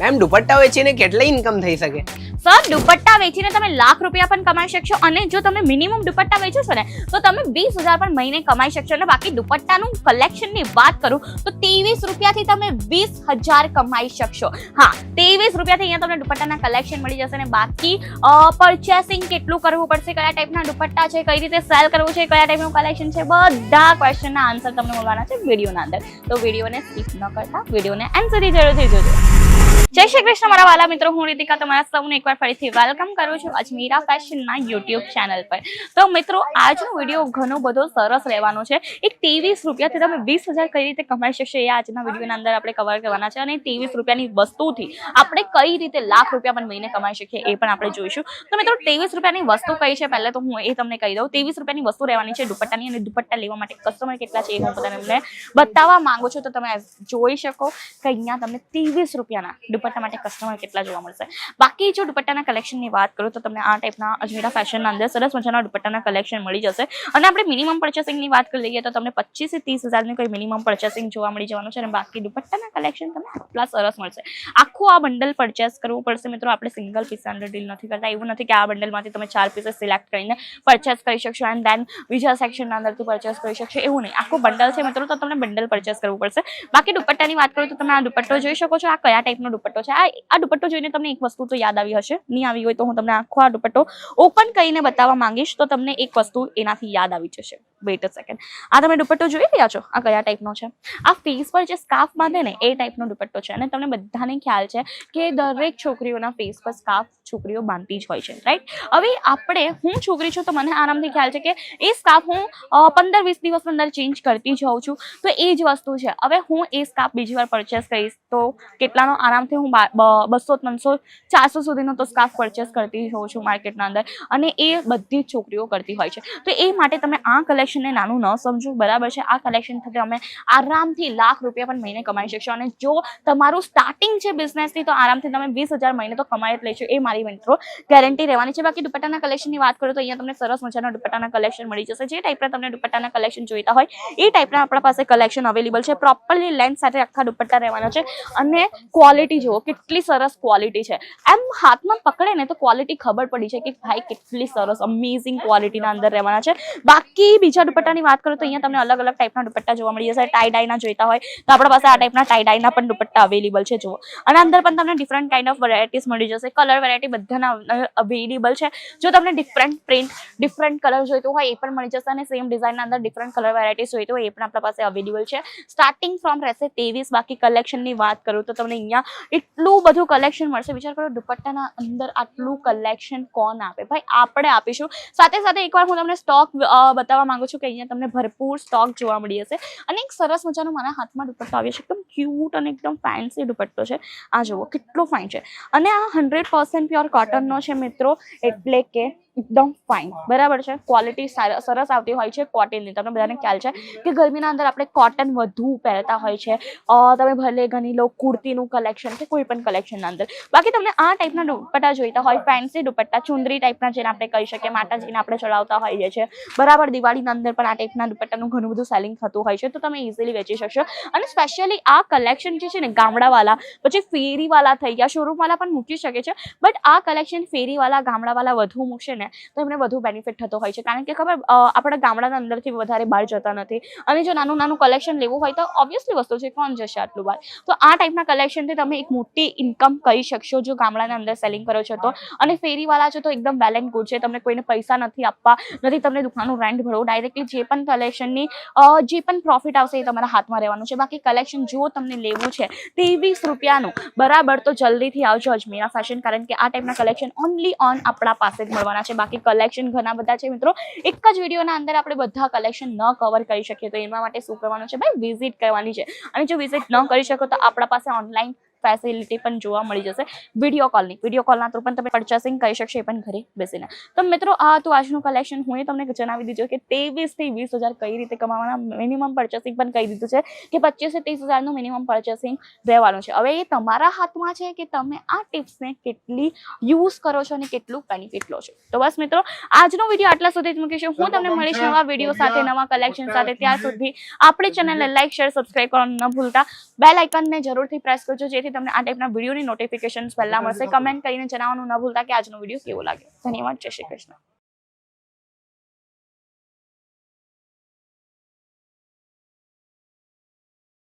Ma'am dupatta વેચીને કેટલી income થઈ શકે? સર દુપટ્ટા વેચીને તમે લાખ રૂપિયા પણ કમાઈ શકશો અને જો તમે મિનિમમ દુપટ્ટા વેચો છો ને, તો તમે વીસ હજાર પણ મહિને કમાઈ શકશો. અને બાકી દુપટ્ટાનું કલેક્શનની વાત કરું, તો ત્રેવીસ રૂપિયાથી તમે વીસ હજાર કમાઈ શકશો. હા, ત્રેવીસ રૂપિયાથી અહીંયા તમને દુપટ્ટાના કલેક્શન મળી જશે અને બાકી પરચેસિંગ કેટલું કરવું પડશે, કયા ટાઈપના દુપટ્ટા છે, કઈ રીતે સેલ કરવું છે, કયા ટાઈપનું કલેક્શન છે, બધા ક્વેશ્ચનના આન્સર તમને મળવાના છે વિડીયોના અંદર. તો વિડીયોને સ્કીપ ન કરતા વિડીયોને એન્ડ સુધી જરૂરથી જોજો. જય શ્રી કૃષ્ણ, મારા વાલા મિત્રો. હું રીતિકા તમારા સૌને એકવાર ફરીથી વેલકમ કરું છું અજમીરા ફેશનના યુટ્યુબ ચેનલ પર. તો મિત્રો, આજનો વીડિયો ઘણો બધો સરસ રહેવાનો છે. એક ત્રેવીસ રૂપિયાથી તમે વીસ હજાર કઈ રીતે કમાઈ શકશો એ આજના વિડીયોના અંદર આપણે કવર કરવાના છે અને ત્રેવીસ રૂપિયાની વસ્તુથી આપણે કઈ રીતે લાખ રૂપિયા પણ મહિને કમાઈ શકીએ એ પણ આપણે જોઈશું. તો મિત્રો, ત્રેવીસ રૂપિયાની વસ્તુ કઈ છે? પહેલાં તો હું એ તમને કહી દઉં. ત્રેવીસ રૂપિયાની વસ્તુ રહેવાની છે દુપટ્ટાની અને દુપટ્ટા લેવા માટે કસ્ટમર કેટલા છે એ હું તમને બતાવવા માંગુ છું. તો તમે જોઈ શકો કે અહીંયા તમને ત્રેવીસ રૂપિયાના દુપટ્ટા માટે કસ્ટમર કેટલા જોવા મળશે. બાકી જો દુપટ્ટાના કલેક્શનની વાત કરું તો તમને આ ટાઈપના અજમેરા ફેશનના અંદર સરસ મજાના દુપટ્ટાના કલેક્શન મળી જશે. અને આપણે મિનિમમ પર્ચેસિંગની વાત કરી લઈએ તો તમને પચીસથી ત્રીસ હજારની કોઈ મિનિમમ પર્ચેસિંગ જોવા મળી જવાનું છે અને બાકી દુપટ્ટાના કલેક્શન તમને આટલા સરસ મળશે. આખું આ બંડલ પરચેસ કરવું પડશે મિત્રો. આપણે સિંગલ પીસ અંદર ડીલ નથી કરતા. એવું નથી કે આ બંડલમાંથી તમે ચાર પીસીસ સિલેક્ટ કરીને પરચેસ કરી શકશો એન્ડ દેન બીજા સેક્શનના અંદરથી પરચેસ કરી શકશો. એવું નહીં. આખું બંડલ છે મિત્રો, તો તમને બંડલ પરચેસ કરવું પડશે. બાકી દુપટ્ટાની વાત કરું તો તમે આ દુપટ્ટો જોઈ શકો છો. આ કયા ટાઈપનો દુપટ્ટો છે. આ આ દુપટ્ટો જોઈને તમને એક વસ્તુ તો યાદ આવી હશે. નહીં આવી હોય તો હું તમને આખો આ દુપટ્ટો ઓપન કરીને બતાવવા માંગીશ, તો તમને એક વસ્તુ એનાથી યાદ આવી જશે. વેટ અ સેકન્ડ આ તમે દુપટ્ટો જોઈ રહ્યા છો? આ કયા ટાઈપનો છે? આ ફેસ પર જે સ્કાર્ફ બાંધે ને, એ ટાઈપનો દુપટ્ટો છે. અને તમને બધાને ખ્યાલ છે કે દરેક છોકરીઓના ફેસ પર સ્કાર્ફ છોકરીઓ બાંધતી જ હોય છે રાઈટ હવે આપણે, હું છોકરી છું તો મને આરામથી ખ્યાલ છે કે એ સ્કાર્ફ હું પંદર વીસ દિવસ અંદર ચેન્જ કરતી જાઉં છું. તો એ જ વસ્તુ છે. હવે હું એ સ્કાર્ફ બીજી વાર પરચેસ કરીશ તો કેટલાનો? આરામથી હું બસો, ત્રણસો, ચારસો સુધીનો તો સ્કાર્ફ પરચેસ કરતી હોઉં છું માર્કેટના અંદર. અને એ બધી જ છોકરીઓ કરતી હોય છે. તો એ માટે તમે આ કલેક્શનને નાનું ન સમજો. બરાબર છે? આ કલેક્શન થકી અમે આરામથી લાખ રૂપિયા પણ મહિને કમાઈ શકશો. અને જો તમારું સ્ટાર્ટિંગ છે બિઝનેસની તો આરામથી તમે વીસ હજાર મહિને તો કમાઈ જ લેશો, એ મારી મિત્રો ગેરંટી રહેવાની છે. બાકી દુપટ્ટાના કલેક્શનની વાત કરો તો અહીંયા તમને સરસ મજાના દુપટ્ટાના કલેક્શન મળી જશે. જે ટાઈપના તમને દુપટ્ટાના કલેક્શન જોઈતા હોય, એ ટાઈપના આપણા પાસે કલેક્શન અવેલેબલ છે. પ્રોપરલી લેન્થ સાથે આખા દુપટ્ટા રહેવાના છે. અને ક્વોલિટી જુઓ, કેટલી સરસ ક્વોલિટી છે. એમ હાથમાં પકડે ને તો ક્વોલિટી ખબર પડી છે કે ભાઈ, કેટલી સરસ અમેઝિંગ ક્વોલિટીના અંદર રહેવાના છે. બાકી બીજા દુપટ્ટાની વાત કરું તો અહીંયા તમને અલગ અલગ ટાઈપના દુપટ્ટા જોવા મળી જશે. ટાઈ ડાઈના જોઈતા હોય તો આપણા પાસે આ ટાઈપના ટાઈ ડાઈના પણ દુપટ્ટા અવેલેબલ છે, જુઓ. અને અંદર પણ તમને ડિફરન્ટ કાઇન્ડ ઓફ વેરાયટીઝ મળી જશે. કલર વેરાયટી બધાના અવેલેબલ છે. જો તમને ડિફરન્ટ પ્રિન્ટ ડિફરન્ટ કલર જોઈતો હોય એ પણ મળી જશે અને સેમ ડિઝાઇનના અંદર ડિફરન્ટ કલર વેરાયટીઝ જોઈતો હોય એ પણ આપણા પાસે અવેલેબલ છે. સ્ટાર્ટિંગ ફ્રોમ રહેશે ત્રેવીસ, બાકી કલેક્શનની વાત કરું તો તમને અહીંયા એટલું બધું કલેક્શન મળશે. વિચાર કરો દુપટ્ટાના અંદર આટલું કલેક્શન કોણ આપે? ભાઈ, આપણે આપીશું. સાથે સાથે એકવાર હું તમને સ્ટોક બતાવવા માંગુ છું. કે અહીંયા તમને ભરપૂર સ્ટોક જોવા મળી હશે. અને એક સરસ મજાનો મારા હાથમાં દુપટ્ટો આવ્યો છે. એકદમ ક્યુટ અને એકદમ ફેન્સી દુપટ્ટો છે. આ જુઓ, કેટલો ફાઇન છે. અને આ હંડ્રેડ પર્સન્ટ પ્યોર કોટનનો છે મિત્રો, એટલે કે એકદમ ફાઇન બરાબર છે? ક્વોલિટી સરસ આવતી હોય છે કોટનની તમને બધાને ખ્યાલ છે કે ગરમીના અંદર આપણે કોટન વધુ પહેરતા હોય છે. તમે ભલે ગણી લો કુર્તીનું કલેક્શન કે કોઈ પણ કલેક્શનના અંદર. બાકી તમને આ ટાઈપના દુપટ્ટા જોઈતા હોય ફેન્સી દુપટ્ટા, ચુંદરી ટાઈપના જેને આપણે કહી શકીએ, માતાજીને આપણે ચડાવતા હોઈએ છીએ. બરાબર, દિવાળીના અંદર પણ આ ટાઈપના દુપટ્ટાનું ઘણું બધું સેલિંગ થતું હોય છે, તો તમે ઇઝીલી વેચી શકશો. અને સ્પેશિયલી આ કલેક્શન જે છે ને ગામડાવાળા પછી ફેરીવાળા થઈ ગયા શોરૂમવાળા પણ મૂકી શકે છે બટ આ કલેક્શન ફેરીવાળા ગામડાવાળા વધુ મૂકશે ને, તો એમને વધુ બેનિફિટ થતો હોય છે. કારણ કે ખબર આપણા ગામડાના અંદરથી વધારે બહાર જતા નથી. અને જો નાનું નાનું કલેક્શન લેવું હોય તો ઓબ્વિયસલી વસ્તુ છે, કોણ જશે આટલું બહાર? તો આ ટાઈપના કલેક્શનથી તમે એક મોટી ઇન્કમ કરી શકશો, જો ગામડાના અંદર સેલિંગ કરો છો તો. અને ફેરીવાળા છો તો એકદમ વેલ એન્ડ ગુડ છે, તમને કોઈને પૈસા નથી આપવા, નથી તમને દુકાનનું રેન્ટ ભરવું ડાયરેક્ટલી જે પણ કલેક્શનની જે પણ પ્રોફિટ આવશે એ તમારા હાથમાં રહેવાનું છે. બાકી કલેક્શન જો તમને લેવું છે, ત્રેવીસ રૂપિયાનું, બરાબર, તો જલ્દીથી આવજો અજમેરા ફેશન કારણ કે આ ટાઈપના કલેક્શન ઓનલી ઓન આપણા પાસે જ મળવાના છે. બાકી કલેક્શન ઘણા બધા છે મિત્રો. એક જ વિડીયોના અંદર આપણે બધા કલેક્શન ન કવર કરી શકીએ, તો એના માટે શું કરવાનું છે ભાઈ? વિઝિટ કરવાની છે. અને જો વિઝિટ ન કરી શકો, તો આપણા પાસે ઓનલાઈન ફેસિલિટી પણ જોવા મળી જશે. વીડિયો કોલની વીડિયો કોલના થ્રુ પણ તમે પરચેસિંગ કરી શકશો એ પણ ઘરે બેસીને. તો મિત્રો આ હતું આજનું કલેક્શન હું એ તમને જણાવી દીધું કે ત્રેવીસથી વીસ હજાર કઈ રીતે કમાવાના મિનિમમ પરચેસિંગ પણ કહી દીધું છે કે પચીસથી ત્રીસ હજારનું મિનિમમ પરચેસિંગ રહેવાનું છે. હવે એ તમારા હાથમાં છે કે તમે આ ટિપ્સને કેટલી યુઝ કરો છો અને કેટલું બેનિફિટ લો છો. તો બસ મિત્રો આજનો વીડિયો આટલા સુધી જ મૂકીશું. હું તમને મળીશ નવા વીડિયો સાથે નવા કલેક્શન સાથે. ત્યાં સુધી આપણી ચેનલને લાઈક શેર સબસ્ક્રાઈબ કરવાનું ન ભૂલતા. બેલ આઇકનને જરૂરથી પ્રેસ કરજો જેથી તમને આ ટાઈપના વિડીયોની નોટિફિકેશન પહેલા મળશે. કમેન્ટ કરીને જણાવવાનું ન ભૂલતા કે આજનો વીડિયો કેવો લાગ્યો. ધન્યવાદ. જય શ્રી કૃષ્ણ.